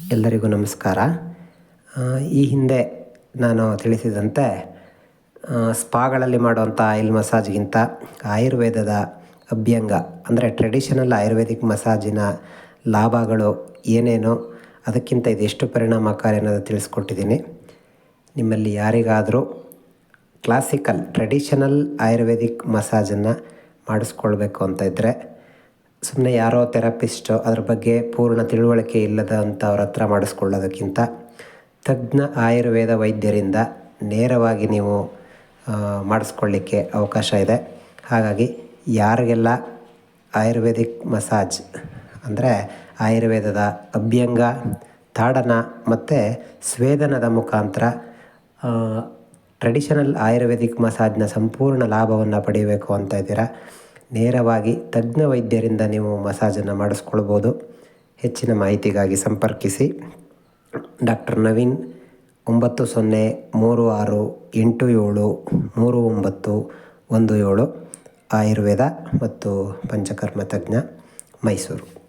ಎಲ್ಲರಿಗೂ ನಮಸ್ಕಾರ. ಈ ಹಿಂದೆ ನಾನು ತಿಳಿಸಿದಂತೆ ಸ್ಪಾಗಳಲ್ಲಿ ಮಾಡುವಂಥ ಆಯಿಲ್ ಮಸಾಜ್ಗಿಂತ ಆಯುರ್ವೇದದ ಅಭ್ಯಂಗ, ಅಂದರೆ ಟ್ರೆಡಿಷನಲ್ ಆಯುರ್ವೇದಿಕ್ ಮಸಾಜಿನ ಲಾಭಗಳು ಏನೇನು ಅದಕ್ಕಿಂತ ಇದೆಷ್ಟು ಪರಿಣಾಮಕಾರಿ ಅನ್ನೋದು ತಿಳಿಸ್ಕೊಟ್ಟಿದ್ದೀನಿ. ನಿಮ್ಮಲ್ಲಿ ಯಾರಿಗಾದರೂ ಕ್ಲಾಸಿಕಲ್ ಟ್ರೆಡಿಷನಲ್ ಆಯುರ್ವೇದಿಕ್ ಮಸಾಜನ್ನು ಮಾಡಿಸ್ಕೊಳ್ಬೇಕು ಅಂತ ಇದ್ದರೆ ಸುಮ್ಮನೆ ಯಾರೋ ಥೆರಪಿಸ್ಟು ಅದ್ರ ಬಗ್ಗೆ ಪೂರ್ಣ ತಿಳುವಳಿಕೆ ಇಲ್ಲದ ಅವ್ರ ಹತ್ರ ಮಾಡಿಸ್ಕೊಳ್ಳೋದಕ್ಕಿಂತ ತಜ್ಞ ಆಯುರ್ವೇದ ವೈದ್ಯರಿಂದ ನೇರವಾಗಿ ನೀವು ಮಾಡಿಸ್ಕೊಳ್ಳಿಕ್ಕೆ ಅವಕಾಶ ಇದೆ. ಹಾಗಾಗಿ ಯಾರಿಗೆಲ್ಲ ಆಯುರ್ವೇದಿಕ್ ಮಸಾಜ್ ಅಂದರೆ ಆಯುರ್ವೇದದ ಅಭ್ಯಂಗ, ತಾಡನ ಮತ್ತು ಸ್ವೇದನದ ಮುಖಾಂತರ ಟ್ರೆಡಿಷನಲ್ ಆಯುರ್ವೇದಿಕ್ ಮಸಾಜ್ನ ಸಂಪೂರ್ಣ ಲಾಭವನ್ನು ಪಡೆಯಬೇಕು ಅಂತ ಇದ್ದೀರಾ? ನೇರವಾಗಿ ತಜ್ಞ ವೈದ್ಯರಿಂದ ನೀವು ಮಸಾಜನ್ನು ಮಾಡಿಸ್ಕೊಳ್ಬೋದು. ಹೆಚ್ಚಿನ ಮಾಹಿತಿಗಾಗಿ ಸಂಪರ್ಕಿಸಿ. ಡಾಕ್ಟರ್ ನವೀನ್ ಒಂಬತ್ತು ಸೊನ್ನೆ ಮೂರು ಆರು ಎಂಟು ಏಳು ಮೂರು ಒಂಬತ್ತು ಒಂದು ಏಳು. ಆಯುರ್ವೇದ ಮತ್ತು ಪಂಚಕರ್ಮ ತಜ್ಞ ಮೈಸೂರು.